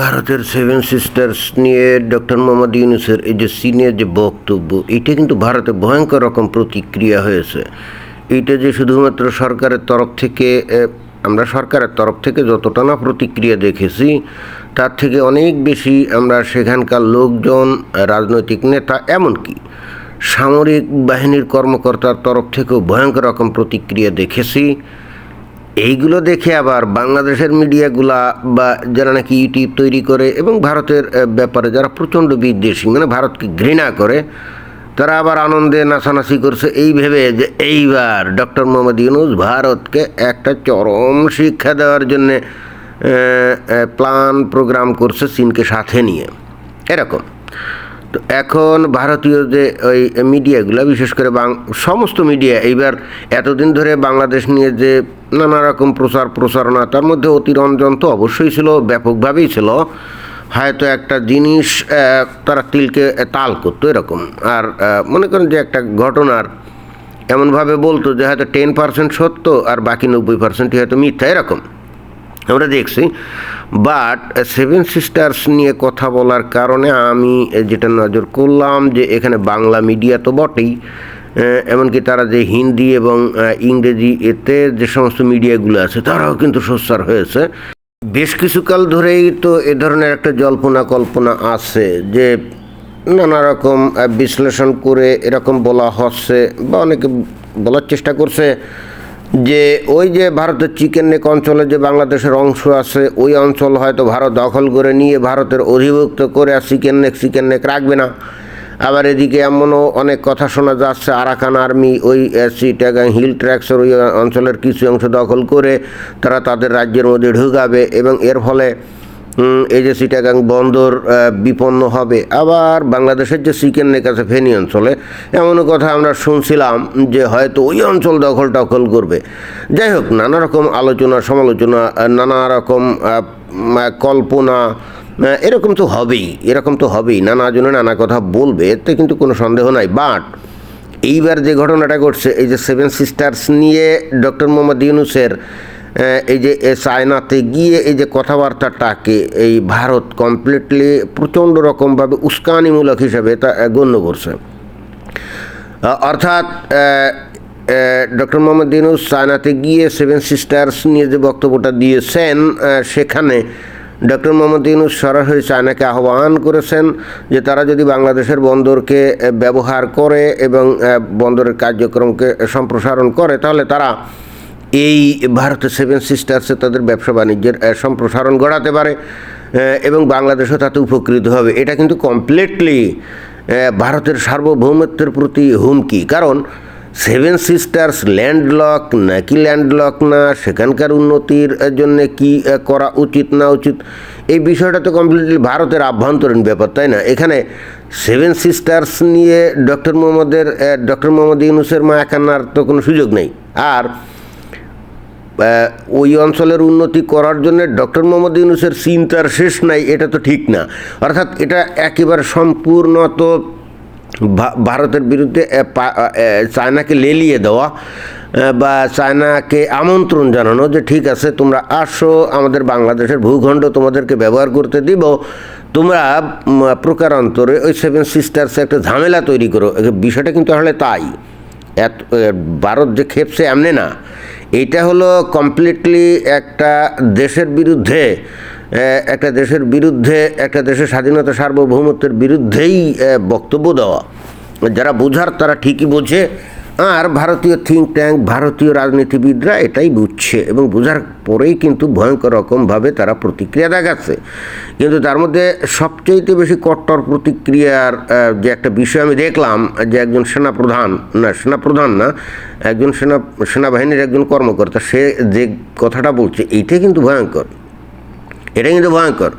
ভারতের seven sisters নিয়ে doctor Mohammad ইউনুসের এই যে সিনিয়র যে বক্তব্য, এটা কিন্তু ভারতে ভয়ঙ্কর রকম প্রতিক্রিয়া হয়েছে। এটা যে শুধুমাত্র সরকারের তরফ থেকে আমরা সরকারের তরফ থেকে যতটা না প্রতিক্রিয়া দেখেছি, তার থেকে অনেক বেশি আমরা সেখানকার লোকজন, রাজনৈতিক নেতা, এমনকি সামরিক বাহিনীর কর্মকর্তার তরফ থেকেও ভয়ঙ্কর রকম প্রতিক্রিয়া দেখেছি। এইগুলো দেখে আবার বাংলাদেশের মিডিয়াগুলা বা যারা নাকি ইউটিউব তৈরি করে এবং ভারতের ব্যাপারে যারা প্রচণ্ড বিদ্বেষী মানে ভারতকে ঘৃণা করে, তারা আবার আনন্দে নাচানাচি করছে এই ভেবে যে এইবার ডক্টর মোহাম্মদ ইউনুস ভারতকে একটা চরম শিক্ষা দেওয়ার জন্যে প্ল্যান, প্রোগ্রাম করছে চীনকে সাথে নিয়ে। এরকম। তো এখন ভারতীয় যে ওই মিডিয়াগুলো, বিশেষ করে বাং, সমস্ত মিডিয়া, এইবার এতদিন ধরে বাংলাদেশ নিয়ে যে নানা রকম প্রচার প্রচারণা, তার মধ্যে অতিরঞ্জন তো অবশ্যই ছিল, ব্যাপকভাবেই ছিল। হয়তো একটা জিনিস তারা তিলকে তাল করতো এরকম। আর মনে করেন যে একটা ঘটনার এমনভাবে বলতো যে হয়তো টেন পার্সেন্ট সত্য আর বাকি নব্বই পার্সেন্টই হয়তো মিথ্যা, এরকম। আমরা দেখছি। বাট সেভেন সিস্টার্স নিয়ে কথা বলার কারণে আমি যেটা নজর করলাম যে এখানে বাংলা মিডিয়া তো বটেই এমনকি তারা যে হিন্দি এবং ইংরেজি এতে যে সমস্ত মিডিয়াগুলো আছে, তারাও কিন্তু সোচ্চার হয়েছে। বেশ কিছুকাল ধরেই তো এ ধরনের একটা জল্পনা কল্পনা আছে যে নানা রকম বিশ্লেষণ করে এরকম বলা হচ্ছে বা অনেকে বলার চেষ্টা করছে যে ওই যে ভারতের চিকেন নেক অঞ্চলে যে বাংলাদেশের অংশ আছে, ওই অঞ্চল হয়তো ভারত দখল করে নিয়ে ভারতের অধিভুক্ত করে আর চিকেন নেক চিকেন নেক রাখবে না। আবার এদিকে এমনও অনেক কথা শোনা যাচ্ছে, আরাকান আর্মি ওই সিটাগাং হিল ট্র্যাক্সের ওই অঞ্চলের কিছু অংশ দখল করে তারা তাদের রাজ্যের মধ্যে ঢুকাবে এবং এর ফলে এই যে সিটাগাং বন্দর বিপন্ন হবে। আবার বাংলাদেশের যে চিকেন নেক আছে ফেনী অঞ্চলে, এমনও কথা আমরা শুনছিলাম যে হয়তো ওই অঞ্চল দখল টখল করবে। যাই হোক, নানা রকম আলোচনা, সমালোচনা নানা রকম কল্পনা এরকম তো হবেই, এরকম তো হবেই। নানা জনে নানা কথা বলবে, এতে কিন্তু কোনো সন্দেহ নাই। বাট এইবার যে ঘটনাটা ঘটছে, এই যে সেভেন সিস্টার্স নিয়ে ডক্টর মোহাম্মদ ইউনুসের এই যে চায়নাতে গিয়ে এই যে কথাবার্তাটাকে এই ভারত কমপ্লিটলি প্রচণ্ড রকমভাবে উস্কানিমূলক হিসাবে তা গণ্য করছে। অর্থাৎ ডক্টর মোহাম্মদ দিনুস চায়নাতে গিয়ে সেভেন সিস্টার্স নিয়ে যে বক্তব্যটা দিয়েছেন সেখানে ডক্টর মোহাম্মদ ইউনুস সরাসরি চায়নাকে আহ্বান করেছেন যে তারা যদি বাংলাদেশের বন্দরকে ব্যবহার করে এবং বন্দরের কার্যক্রমকে সম্প্রসারণ করে, তাহলে তারা এই ভারতের সেভেন সিস্টার্সে তাদের ব্যবসা বাণিজ্যের সম্প্রসারণ ঘটাতে পারে এবং বাংলাদেশও তাতে উপকৃত হবে। এটা কিন্তু কমপ্লিটলি ভারতের সার্বভৌমত্বের প্রতি হুমকি। কারণ সেভেন সিস্টার্স ল্যান্ডলক নাকি ল্যান্ডলক না, সেখানকার উন্নতির জন্য কি করা উচিত না উচিত, এই বিষয়টা তো কমপ্লিটলি ভারতের আভ্যন্তরীণ ব্যাপার, তাই না? এখানে সেভেন সিস্টার্স নিয়ে ডক্টর মোহাম্মদের ডক্টর মোহাম্মদ ইউনুসের মায়া কান্নার তো কোনো সুযোগ নেই। আর ওই অঞ্চলের উন্নতি করার জন্য ডক্টর মোহাম্মদ ইউনুসের চিন্তার শেষ নাই, এটা তো ঠিক না। অর্থাৎ এটা একেবারে সম্পূর্ণ তো ভারতের বিরুদ্ধে চায়নাকে লেলিয়ে দেওয়া বা চায়নাকে আমন্ত্রণ জানানো যে ঠিক আছে, তোমরা আসো, আমাদের বাংলাদেশের ভূখণ্ড তোমাদেরকে ব্যবহার করতে দিব, তোমরা প্রকারান্তরে ওই সেভেন সিস্টার্সে একটা ঝামেলা তৈরি করো। বিষয়টা কিন্তু আসলে তাই। এত ভারত যে খেপছে এমনি না। এটা হলো কমপ্লিটলি একটা দেশের বিরুদ্ধে একটা দেশের বিরুদ্ধে, একটা দেশের স্বাধীনতা সার্বভৌমত্বের বিরুদ্ধেই বক্তব্য দেওয়া। যারা বোঝার তারা ঠিকই বোঝে। আর ভারতীয় থিঙ্ক ট্যাঙ্ক ভারতীয় রাজনীতিবিদরা এটাই বুঝছে এবং বোঝার পরেই কিন্তু ভয়ঙ্কর রকমভাবে তারা প্রতিক্রিয়া দেখাচ্ছে। কিন্তু তার মধ্যে সবচেয়ে বেশি কট্টর প্রতিক্রিয়ার যে একটা বিষয় আমি দেখলাম, যে একজন সেনাপ্রধান, না সেনাপ্রধান না, একজন সেনা, সেনাবাহিনীর একজন কর্মকর্তা, সে যে কথাটা বলছে এইটাই কিন্তু ভয়ঙ্কর। এটা কিন্তু ভয়ঙ্কর।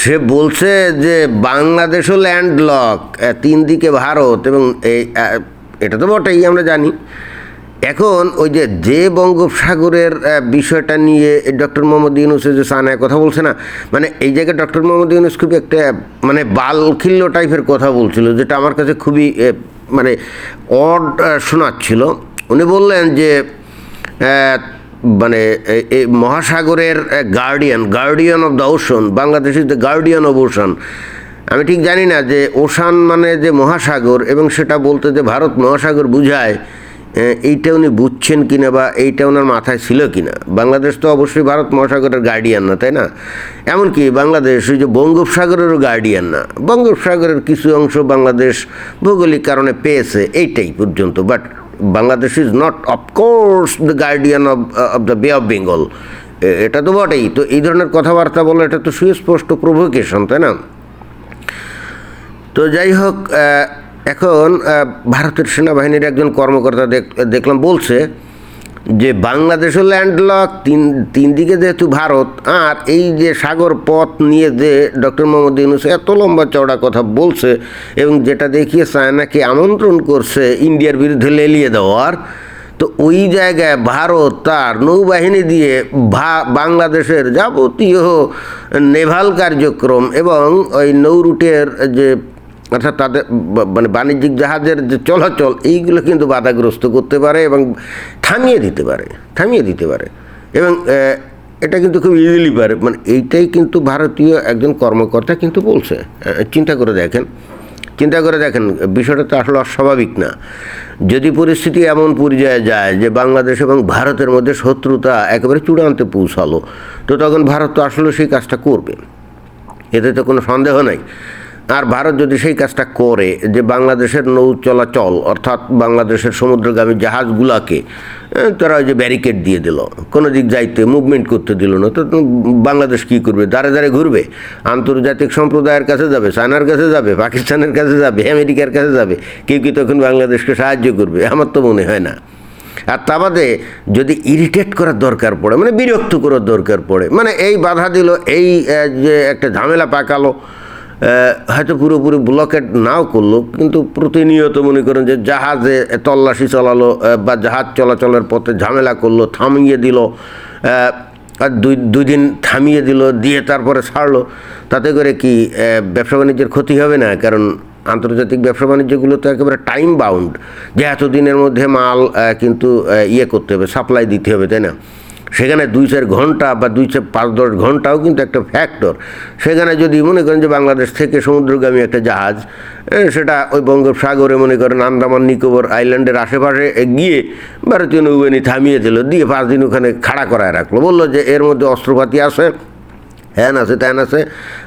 সে বলছে যে বাংলাদেশও ল্যান্ডলক তিন দিকে ভারত এবং এই এটা তো বটেই, আমরা জানি। এখন ওই যে যে বঙ্গোপসাগরের বিষয়টা নিয়ে ডক্টর মোহাম্মদ ইউনুসের যে সানায় কথা বলছে না মানে এই জায়গায় ডক্টর মোহাম্মদ ইউনুস খুবই একটা মানে বালখিল্য টাইপের কথা বলছিল, যেটা আমার কাছে খুবই মানে অড শোনাচ্ছিল। উনি বললেন যে মানে এই মহাসাগরের guardian guardian of the ocean Bangladesh is the guardian of ocean আমি ঠিক জানি না যে ওশান মানে যে মহাসাগর এবং সেটা বলতে যে ভারত মহাসাগর বুঝায় এইটা উনি বুঝছেন কিনা বা এইটা ওনার মাথায় ছিল কিনা। বাংলাদেশ তো অবশ্যই ভারত মহাসাগরের গার্ডিয়ান না, তাই না? এমনকি বাংলাদেশ ওই যে বঙ্গোপসাগরেরও গার্ডিয়ান না। বঙ্গোপসাগরের কিছু অংশ বাংলাদেশ ভৌগোলিক কারণে পেয়েছে এইটাই পর্যন্ত but Bangladesh is not of course the guardian of of the bay of Bengal এটা তো বটেই। তো এই ধরনের কথাবার্তা বলে এটা তো সুস্পষ্ট প্রভোকেশন তাই না? তো যাই হোক এখন ভারতের সেনাবাহিনীর একজন কর্মকর্তা দেখ- দেখলাম বলছে যে বাংলাদেশও ল্যান্ডলক তিন তিন দিকে যেহেতু ভারত, আর এই যে সাগর পথ নিয়ে যে ডক্টর মোহাম্মদ ইউনুস এত লম্বা চওড়া কথা বলছে এবং যেটা দেখিয়ে চায়নাকে আমন্ত্রণ করছে ইন্ডিয়ার বিরুদ্ধে লেলিয়ে দেওয়ার, তো ওই জায়গায় ভারত তার নৌবাহিনী দিয়ে ভা, বাংলাদেশের যাবতীয় নেভাল কার্যক্রম এবং ওই নৌরুটের যে অর্থাৎ তাদের মানে বাণিজ্যিক জাহাজের যে চলাচল, এইগুলো কিন্তু বাধাগ্রস্ত করতে পারে এবং থামিয়ে দিতে পারে, থামিয়ে দিতে পারে। এবং এটা কিন্তু খুব ইজিলি পারে। মানে এইটাই কিন্তু ভারতীয় একজন কর্মকর্তা কিন্তু বলছে। চিন্তা করে দেখেন, চিন্তা করে দেখেন, বিষয়টা তো আসলে অস্বাভাবিক না। যদি পরিস্থিতি এমন পর্যায়ে যায় যে বাংলাদেশ এবং ভারতের মধ্যে শত্রুতা একেবারে চূড়ান্তে পৌঁছালো, তো তখন ভারত তো আসলে সেই কাজটা করবে। এতে তো কোনো সন্দেহ নাই। আর ভারত যদি সেই কাজটা করে যে বাংলাদেশের নৌ চলাচল, অর্থাৎ বাংলাদেশের সমুদ্রগামী জাহাজগুলাকে তারা ওই যে ব্যারিকেড দিয়ে দিল, কোনো দিক যাইতে মুভমেন্ট করতে দিল না, তো বাংলাদেশ কী করবে? দাঁড়ে দাঁড়ে ঘুরবে, আন্তর্জাতিক সম্প্রদায়ের কাছে যাবে, চায়নার কাছে যাবে, পাকিস্তানের কাছে যাবে, আমেরিকার কাছে যাবে, কেউ কি তখন বাংলাদেশকে সাহায্য করবে? আমার তো মনে হয় না। আর তা বাদে যদি ইরিটেট করার দরকার পড়ে মানে বিরক্ত করার দরকার পড়ে মানে এই বাধা দিল, এই যে একটা ঝামেলা পাকালো হয়তো পুরোপুরি ব্লকেট নাও করল, কিন্তু প্রতিনিয়ত মনে করেন যে জাহাজে তল্লাশি চালালো বা জাহাজ চলাচলের পথে ঝামেলা করল, থামিয়ে দিল আর দুই দুই দিন থামিয়ে দিল, দিয়ে তারপরে ছাড়লো, তাতে করে কি ব্যবসা বাণিজ্যের ক্ষতি হবে না? কারণ আন্তর্জাতিক ব্যবসা বাণিজ্যগুলো তো একেবারে টাইম বাউন্ড যে এত দিনের মধ্যে মাল কিন্তু ইয়ে করতে হবে সাপ্লাই দিতে হবে, তাই না? সেখানে দুই চার ঘণ্টা বা দুই চার পাঁচ দশ ঘন্টাও কিন্তু একটা ফ্যাক্টর সেখানে যদি মনে করেন যে বাংলাদেশ থেকে সমুদ্রগামী একটা জাহাজ সেটা ওই বঙ্গোপসাগরে মনে করেন আন্দামান, নিকোবর আইল্যান্ডের আশেপাশে গিয়ে ভারতীয় নৌবাহিনী থামিয়ে দিল, দিয়ে পাঁচ দিন ওখানে খাড়া করায় রাখল। বলল যে এর মধ্যে অস্ত্রপাতি আছে, হ্যান আছে, ত্যান আছে,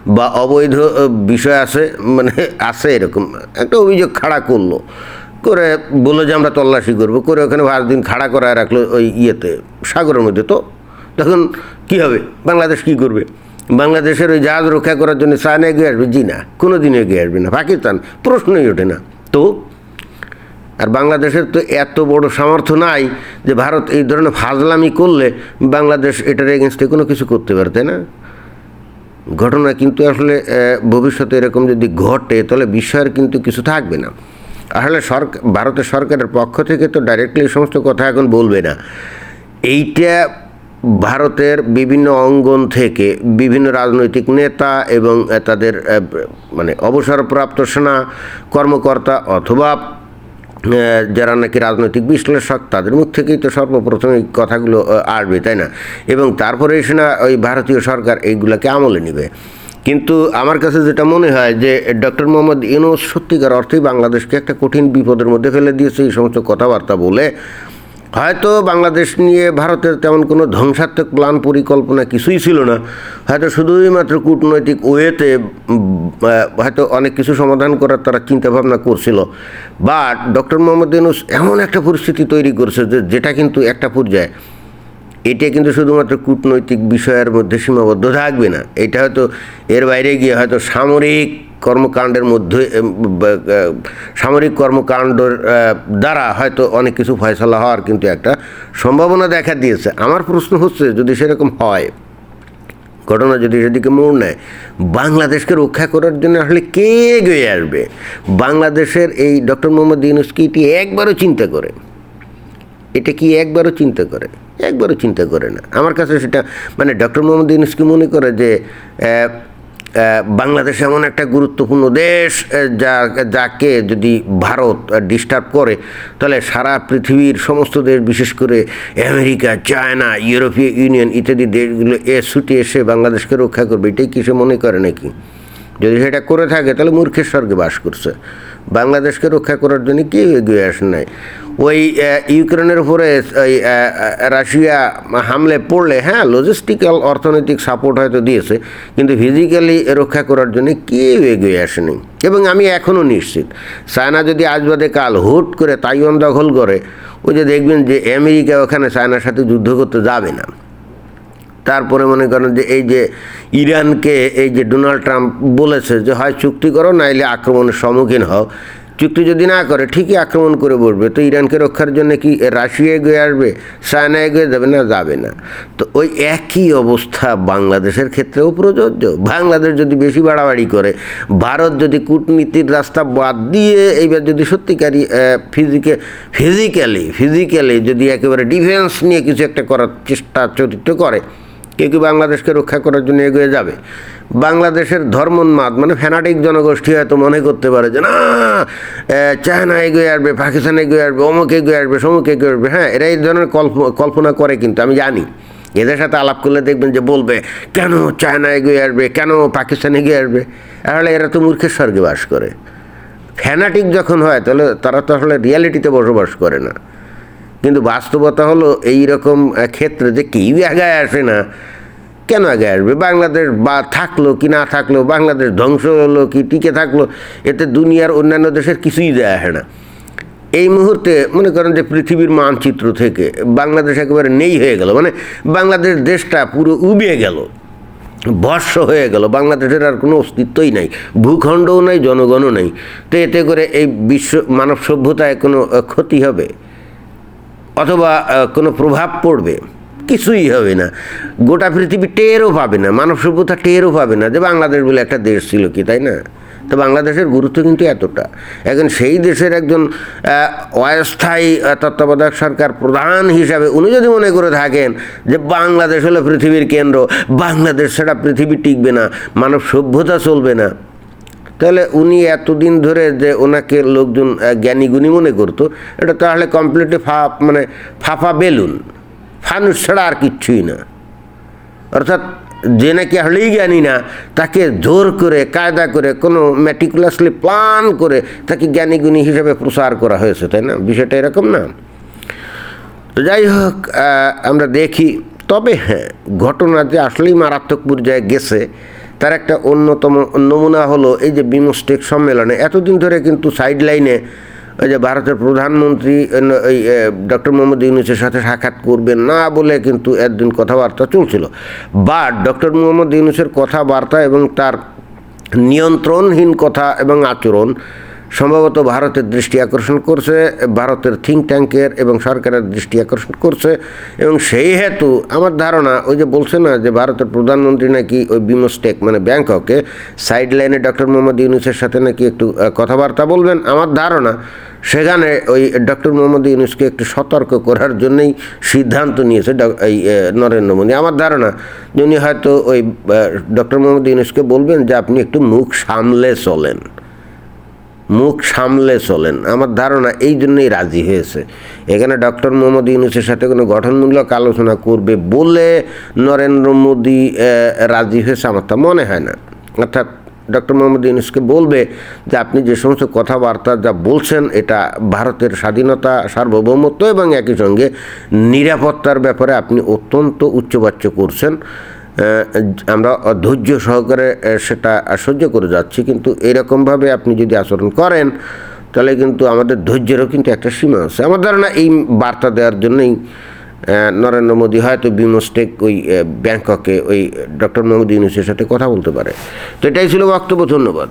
বা অবৈধ বিষয় আছে মানে আছে এরকম। একটা অভিযোগ খাড়া করল। করে বলল যে আমরা তল্লাশি করব, করে ওখানে পাঁচ দিন খাড়া করায় রাখল ওই ইয়েতে, সাগরের মধ্যে। তো তখন কি হবে? বাংলাদেশ কি করবে? বাংলাদেশের ওই জাহাজ রক্ষা করার জন্য চায়না এগিয়ে আসবে? জি না কোনো দিন এগিয়ে আসবে না। পাকিস্তান প্রশ্নই ওঠে না। তো আর বাংলাদেশের তো এত বড় সামর্থ্য নাই যে ভারত এই ধরনের ফাজলামি করলে বাংলাদেশ এটার এগেনস্টে কোনো কিছু করতে পারে, তাই না? ঘটনা কিন্তু আসলে ভবিষ্যতে এরকম যদি ঘটে, তাহলে বিষয়ের কিন্তু কিছু থাকবে না। আসলে সরকার ভারতের সরকারের পক্ষ থেকে তো ডাইরেক্টলি সমস্ত কথা এখন বলবে না। এইটা ভারতের বিভিন্ন অঙ্গন থেকে বিভিন্ন রাজনৈতিক নেতা এবং তাদের মানে অবসরপ্রাপ্ত সেনা কর্মকর্তা অথবা যারা নাকি রাজনৈতিক বিশ্লেষক, তাদের মুখ থেকেই তো সর্বপ্রথম এই কথাগুলো আসবে, তাই না? এবং তারপরে এসে না ওই ভারতীয় সরকার এইগুলোকে আমলে নেবে। কিন্তু আমার কাছে যেটা মনে হয় যে ডক্টর মোহাম্মদ ইউনুস সত্যিকার অর্থেই বাংলাদেশকে একটা কঠিন বিপদের মধ্যে ফেলে দিয়েছে এই সমস্ত কথাবার্তা বলে, হয়তো বাংলাদেশ নিয়ে ভারতের তেমন কোনো ধ্বংসাত্মক প্ল্যান পরিকল্পনা কিছুই ছিল না, হয়তো শুধুই মাত্র কূটনৈতিক ওয়েতে হয়তো অনেক কিছু সমাধান করার তারা চিন্তাভাবনা করছিল। বাট ডক্টর মোহাম্মদ ইউনুস এমন একটা পরিস্থিতি তৈরি করছে যে যেটা কিন্তু একটা পর্যায়ে এটা কিন্তু শুধুমাত্র কূটনৈতিক বিষয়ের মধ্যে সীমাবদ্ধ থাকবে না। এটা হয়তো এর বাইরে গিয়ে হয়তো সামরিক কর্মকাণ্ডের মধ্যে সামরিক কর্মকাণ্ডের দ্বারা হয়তো অনেক কিছু ফয়সলা হওয়ার কিন্তু একটা সম্ভাবনা দেখা দিয়েছে। আমার প্রশ্ন হচ্ছে, যদি সেরকম হয়, ঘটনা যদি সেদিকে মোড় নেয়, বাংলাদেশকে রক্ষা করার জন্য আসলে কে এগিয়ে আসবে? বাংলাদেশের এই ডক্টর মোহাম্মদ ইউনুস কি একবারও চিন্তা করে? এটা কি একবারও চিন্তা করে? একবারও চিন্তা করে না। আমার কাছে সেটা মানে ডক্টর মোহাম্মদ ইউনুস কি মনে করে যে বাংলাদেশ এমন একটা গুরুত্বপূর্ণ দেশ যা, যাকে যদি ভারত ডিস্টার্ব করে, তাহলে সারা পৃথিবীর সমস্ত দেশ, বিশেষ করে আমেরিকা, চায়না, ইউরোপীয় ইউনিয়ন ইত্যাদি দেশগুলো এ ছুটে এসে বাংলাদেশকে রক্ষা করবে, এটাই কি সে মনে করে নাকি? যদি সেটা করে থাকে, তাহলে মূর্খের স্বর্গে বাস করছে। বাংলাদেশকে রক্ষা করার জন্য কেউ এগিয়ে আসে নাই। ওই ইউক্রেনের উপরে ওই রাশিয়া হামলে পড়লে হ্যাঁ লজিস্টিক্যাল অর্থনৈতিক সাপোর্ট হয়তো দিয়েছে, কিন্তু ফিজিক্যালি রক্ষা করার জন্য কেউ এগিয়ে আসেনি। এবং আমি এখনও নিশ্চিত, চায়না যদি আজ বাদে কাল হুট করে তাইওয়ান দখল করে, ওই যে দেখবেন যে আমেরিকা ওখানে চায়নার সাথে যুদ্ধ করতে যাবে না। তারপরে মনে করেন যে এই যে ইরানকে, এই যে ডোনাল্ড ট্রাম্প বলেছে যে, হয় চুক্তি করো, নাইলে আক্রমণের সম্মুখীন হও। চুক্তি যদি না করে, ঠিকই আক্রমণ করে বসবে। তো ইরানকে রক্ষার জন্য কি রাশিয়া এগিয়ে আসবে? চায়না এগিয়ে যাবে না? যাবে না। তো ওই একই অবস্থা বাংলাদেশের ক্ষেত্রেও প্রযোজ্য। বাংলাদেশ যদি বেশি বাড়াবাড়ি করে, ভারত যদি কূটনীতির রাস্তা বাদ দিয়ে এইবার যদি সত্যিকারই ফিজিকে ফিজিক্যালি ফিজিক্যালি যদি একেবারে ডিফেন্স নিয়ে কিছু একটা করার চেষ্টা চরিত্র করে কেউ কি বাংলাদেশকে রক্ষা করার জন্য এগিয়ে যাবে? বাংলাদেশের ধর্মোন্মাদ মানে ফ্যানাটিক জনগোষ্ঠী হয়তো মনে করতে পারে যে, না চায়না এগিয়ে আসবে, পাকিস্তান এগিয়ে আসবে, অমুক এগিয়ে আসবে, সমুক এগিয়ে আসবে। হ্যাঁ এরা এই ধরনের কল্প- কল্পনা করে কিন্তু, আমি জানি। এদের সাথে আলাপ করলে দেখবেন যে বলবে, কেন চায়না এগিয়ে আসবে? কেন পাকিস্তান এগিয়ে আসবে? তাহলে এরা তো মূর্খের স্বর্গে বাস করে। ফ্যানাটিক যখন হয়, তাহলে তারা তো আসলে রিয়ালিটিতে বসবাস করে না। কিন্তু বাস্তবতা হলো এই রকম ক্ষেত্রে যে কেউ আগায় আসে না। কেন আগে আসবে? বাংলাদেশ বা থাকল কি না থাকল, বাংলাদেশ ধ্বংস হলো কি, টিকে থাকল, এতে দুনিয়ার অন্যান্য দেশের কিছুই দেয় আসে না। এই মুহূর্তে মনে করেন যে পৃথিবীর মানচিত্র থেকে বাংলাদেশ একেবারে নেই হয়ে গেল। মানে বাংলাদেশ দেশটা পুরো উবিয়ে গেল বর্ষ হয়ে গেল। বাংলাদেশের আর কোনো অস্তিত্বই নাই, ভূখণ্ডও নাই, জনগণও নাই। তো এতে করে এই বিশ্ব মানব সভ্যতায় কোনো ক্ষতি হবে? অথবা কোনো প্রভাব পড়বে, কিছুই হবে না। গোটা পৃথিবী টেরও পাবে না, মানব সভ্যতা টেরও পাবে না। যে বাংলাদেশ বলে একটা দেশ ছিল কি, তাই না? তো বাংলাদেশের গুরুত্ব কিন্তু এতটা। এখন সেই দেশের একজন অস্থায়ী তত্ত্বাবধায়ক সরকার প্রধান হিসাবে উনি যদি মনে করে থাকেন যে বাংলাদেশ হলো পৃথিবীর কেন্দ্র, বাংলাদেশ ছাড়া পৃথিবী টিকবে না, মানব সভ্যতা চলবে না তাহলে উনি এতদিন ধরে যে ওনাকে লোকজন আহ, জ্ঞানী গুণী মনে করতো এটা তাহলে কমপ্লিটলি ফা মানে ফাফা বেলুন। ফানুস ছাড়া আর কিচ্ছুই না। অর্থাৎ যে নাকি আসলেই জ্ঞানী না তাকে জোর করে কায়দা করে কোনো ম্যাটিকুলাসলি প্ল্যান করে তাকে জ্ঞানী গুণী হিসেবে প্রচার করা হয়েছে তাই না? বিষয়টা এরকম না। তো যাই হোক আমরা দেখি। তবে হ্যাঁ ঘটনা যে আসলেই মারাত্মক পর্যায়ে গেছে তার একটা অন্যতম নমুনা হলো এই যে বিমস্টেক সম্মেলনে। এতদিন ধরে কিন্তু সাইড লাইনে ওই যে ভারতের প্রধানমন্ত্রী ওই ডক্টর মোহাম্মদ ইউনুসের সাথে সাক্ষাৎ করবেন না বলে কিন্তু একদিন কথাবার্তা চলছিল। বা ডক্টর মোহাম্মদ ইউনুসের কথাবার্তা এবং তার নিয়ন্ত্রণহীন কথা এবং আচরণ সম্ভবত ভারতের দৃষ্টি আকর্ষণ করছে, ভারতের থিঙ্ক ট্যাঙ্কের এবং সরকারের দৃষ্টি আকর্ষণ করছে, এবং সেই হেতু আমার ধারণা ওই যে বলছে না যে ভারতের প্রধানমন্ত্রী নাকি ওই বিমস্টেক মানে ব্যাংককে সাইড লাইনে ডক্টর মোহাম্মদ ইউনুসের সাথে নাকি একটু কথাবার্তা বলবেন, আমার ধারণা সেখানে ওই ডক্টর মোহাম্মদ ইউনুসকে একটু সতর্ক করার জন্যই সিদ্ধান্ত নিয়েছে এই নরেন্দ্র মোদী। আমার ধারণা উনি হয়তো ওই ডক্টর মোহাম্মদ ইউনুসকে বলবেন যে আপনি একটু মুখ সামলে চলেন। মুখ সামলে চলেন। আমার ধারণা এই জন্যই রাজি হয়েছে। এখানে ডক্টর মোহাম্মদ ইউনুসের সাথে কোনো গঠনমূলক আলোচনা করবে বলে নরেন্দ্র মোদী রাজি হয়েছে আমার তা মনে হয় না। অর্থাৎ ডক্টর মোহাম্মদ ইউনুসকে বলবে যে আপনি যে সমস্ত কথাবার্তা যা বলছেন এটা ভারতের স্বাধীনতা, সার্বভৌমত্ব এবং একই সঙ্গে নিরাপত্তার ব্যাপারে আপনি অত্যন্ত উচ্চবাচ্য করছেন। আমরা ধৈর্য সহকারে সেটা সহ্য করে যাচ্ছি। কিন্তু এরকমভাবে আপনি যদি আচরণ করেন, তাহলে কিন্তু আমাদের ধৈর্যেরও কিন্তু একটা সীমা আছে। আমার ধারণা এই বার্তা দেওয়ার জন্যই নরেন্দ্র মোদী হয়তো বিমস্টেক ওই ব্যাংককে ওই ডক্টর মোহাম্মদ ইউনুসের সাথে কথা বলতে পারে। তো এটাই ছিল বক্তব্য। ধন্যবাদ।